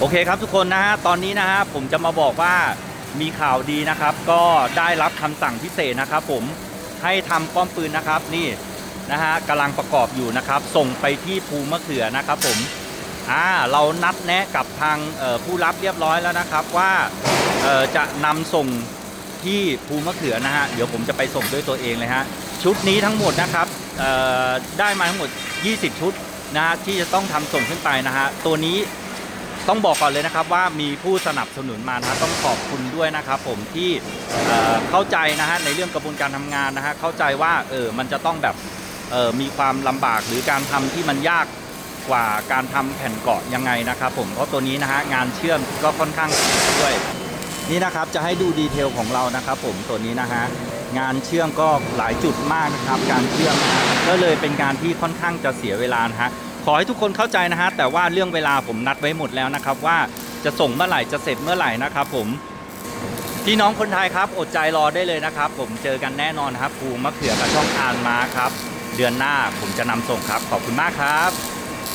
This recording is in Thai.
โอเคครับทุกคนนะฮะตอนนี้นะฮะผมจะมาบอกว่ามีข่าวดีนะครับ ก็ได้รับคำสั่งพิเศษนะครับ ผมให้ทำป้อมปืนนะครับนี่นะฮะกำลังประกอบอยู่นะครับ ส่งไปที่ภูมะเขือนะครับ ผมอ่าเรานัดแนะกับทางผู้รับเรียบร้อยแล้วนะครับว่าจะนำส่งที่ภูมะเขือนะฮะเดี๋ยวผมจะไปส่งด้วยตัวเองเลยฮะชุดนี้ทั้งหมดนะครับได้มาทั้งหมด 20 ชุดนะฮะที่จะต้องทำส่งขึ้นไปนะฮะตัวนี้ ต้องบอกก่อนเลยนะครับว่ามีผู้สนับสนุนมานะต้องขอบคุณด้วยนะครับผมที่เเข้าใจนะฮะในเรื่องกระบวนการทำงานนะฮะเข้าใจว่าเออมันจะต้องแบบเออมีความลำบากหรือการทำที่มันยากกว่าการทำแผ่นเกาะยังไงนะครับผมเพราะตัวนี้นะฮะงานเชื่อมก็ค่อนข้างด้วยนี่นะครับจะให้ดูดีเทลของเรานะครับผมตัวนี้นะฮะงานเชื่อมก็หลายจุดมากนะครับ การเชื่อมนะก็เลยเป็นการที่ค่อนข้างจะเสียเวลานะฮะ ขอให้ทุกคนเข้าใจนะฮะ แต่ว่าเรื่องเวลาผมนัดไว้หมดแล้วนะครับ ว่าจะส่งเมื่อไหร่จะเสร็จเมื่อไหร่นะครับผมพี่น้องคนไทยครับ อดใจรอได้เลยนะครับ ผมเจอกันแน่นอนครับภูมะเขือกับช่องอานมาครับ เดือนหน้าผมจะนำส่งครับ ขอบคุณมากครับ